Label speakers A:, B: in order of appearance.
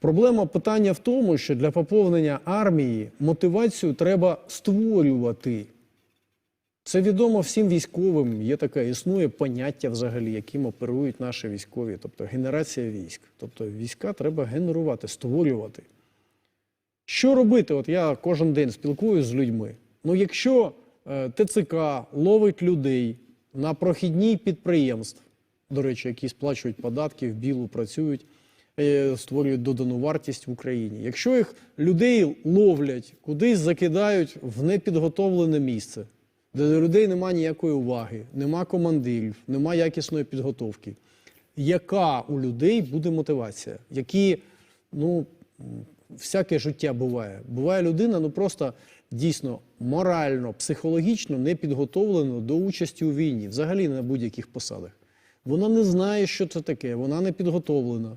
A: Проблема питання в тому, що для поповнення армії мотивацію треба створювати. Це відомо всім військовим. Є таке, існує поняття взагалі, яким оперують наші військові, тобто генерація військ. Тобто війська треба генерувати, створювати. Що робити? От я кожен день спілкуюся з людьми. Ну, якщо е, ТЦК ловить людей на прохідній підприємств, до речі, які сплачують податки, в білу працюють, створюють додану вартість в Україні. Якщо їх людей ловлять, кудись закидають в непідготовлене місце, де до людей немає ніякої уваги, нема командирів, нема якісної підготовки. Яка у людей буде мотивація? Які, ну, всяке життя буває. Буває людина, ну просто дійсно морально, психологічно не підготовлена до участі у війні, взагалі на будь-яких посадах. Вона не знає, що це таке, вона не підготовлена.